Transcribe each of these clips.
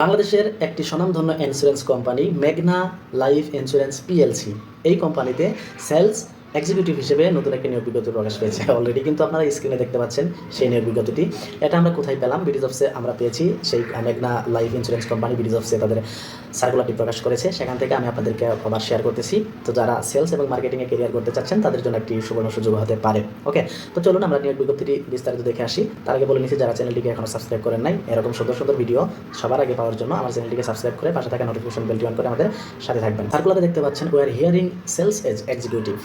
বাংলাদেশের একটি স্বনামধন্য ইন্স্যুরেন্স কোম্পানি মেঘনা লাইফ ইন্স্যুরেন্স পিএলসি এই কোম্পানিতে সেলস এক্সিকিউটিভ হিসেবে নতুন একটি নিয়োগ বিজ্ঞপ্তি প্রকাশ পেয়েছে। অলরেডি কিন্তু আপনারা স্ক্রিনে দেখতে পাচ্ছেন সেই নিয়োগ বিজ্ঞপ্তিটি। এটা আমরা কোথায় পেলাম? বিডিজ অফসে আমরা পেয়েছি সেই মেঘনা লাইফ ইন্স্যুরেন্স কোম্পানি বিডিজ অফসে তাদের সার্কুলারটি প্রকাশ করেছে। সেখান থেকে আমি আপনাদেরকে আবার শেয়ার করতেছি। তো যারা সেলস এবং মার্কেটিংয়ে কেরিয়ার করতে চাচ্ছেন, তাদের জন্য একটি সুবর্ণ সুযোগ হতে পারে। ওকে তো চলুন আমরা নিয়োগ বিজ্ঞপ্তিটি বিস্তারিত দেখে আসি। তার আগে বলে নিচ্ছি, যারা চ্যানেলটিকে এখনও সাবস্ক্রাইব করেন নাই, এরকম সুন্দর সুন্দর ভিডিও সবার আগে পাওয়ার জন্য আমার চ্যানেলটিকে সাবস্ক্রাইব করে পাশে থাকা নোটিফিকেশন বেলটি অন করে আমাদের সাথে থাকবেন। সার্কুলারে দেখতে পাচ্ছেন we're hiring sales as executive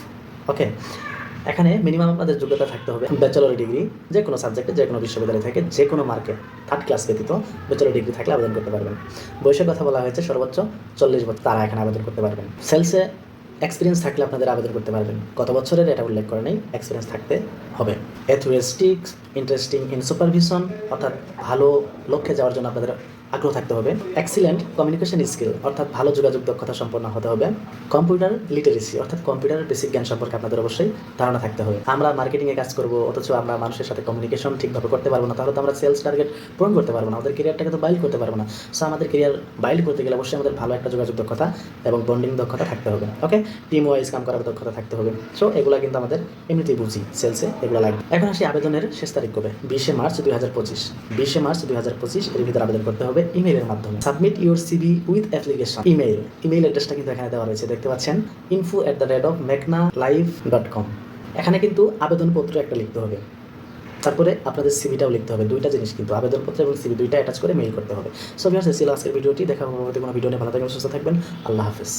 okay এখানে মিনিমাম আপনাদের যোগ্যতা থাকতে হবে ব্যাচেলর ডিগ্রি যে কোনো সাবজেক্টে যে কোনো বিশ্ববিদ্যালয় থেকে যে কোনো মার্কে থার্ড ক্লাস ব্যতীত ব্যাচেলর ডিগ্রি থাকলে আবেদন করতে পারবেন। বয়সের কথা বলা হয়েছে সর্বোচ্চ চল্লিশ বছর তারা এখানে আবেদন করতে পারবেন। সেলসে এক্সপিরিয়েন্স থাকলে আপনাদের আবেদন করতে পারবেন। গত বছরের এটা উল্লেখ করে নেই এক্সপিরিয়েন্স থাকতে হবে। এথুরিস্টিক্স ইন্টারেস্টিং ইন সুপারভিশন অর্থাৎ ভালো লক্ষ্যে যাওয়ার জন্য আপনাদের আগ্রহ থাকতে হবে। এক্সিলেন্ট কমিউনিকেশন স্কিল অর্থাৎ ভালো যোগাযোগ দক্ষতা সম্পন্ন হতে হবে। কম্পিউটার লিটারেসি অর্থাৎ কম্পিউটারের বেসিক জ্ঞান সম্পর্কে আপনাদের অবশ্যই ধারণা থাকতে হবে। আমরা মার্কেটিংয়ে কাজ করব, অথচ আমরা মানুষের সাথে কমিউনিকেশন ঠিকভাবে করতে পারব না, তাহলে তো আমরা সেলস টার্গেট পূরণ করতে পারব না, আমাদের কেরিয়ারটাকে তো বাইল করতে পারব না। সো আমাদের কেরিয়ার বাইল করতে গেলে অবশ্যই আমাদের ভালো একটা যোগাযোগ দক্ষতা এবং বন্ডিং দক্ষতা থাকতে হবে। ওকে টিম ওয়াইজ কাম করার দক্ষতা থাকতে হবে। সো এগুলো কিন্তু আমাদের এমনিতেই বুঝি সেলসে এগুলো লাগবে। এখন আসি আবেদনের শেষ তারিখ কবে? বিশে মার্চ দুই হাজার পঁচিশ। বিশে মার্চ দুই হাজার পঁচিশ, এর ভিতরে আবেদন করতে হবে। ইমেইলের মাধ্যমে। Submit your CV with application email email অ্যাড্রেসটা কিন্তু এখানে দেওয়া রয়েছে, দেখতে পাচ্ছেন? Info at the rate of মেকনা life dot com এখানে কিন্তু আবেদনপত্র একটা লিখতে হবে। তারপরে আপনাদের সিভিটাও লিখতে হবে। দুইটা জিনিস কিন্তু, আবেদনপত্র এবং সিভি দুইটা অ্যাটাচ করে মেইল করতে হবে। সো ভিউয়ার্স এই আজকের ভিডিওটি। দেখা হবে কোনো ভিডিও নিয়ে। ভালো থাকবেন, সুস্থ থাকবেন। আল্লাহ হাফেজ।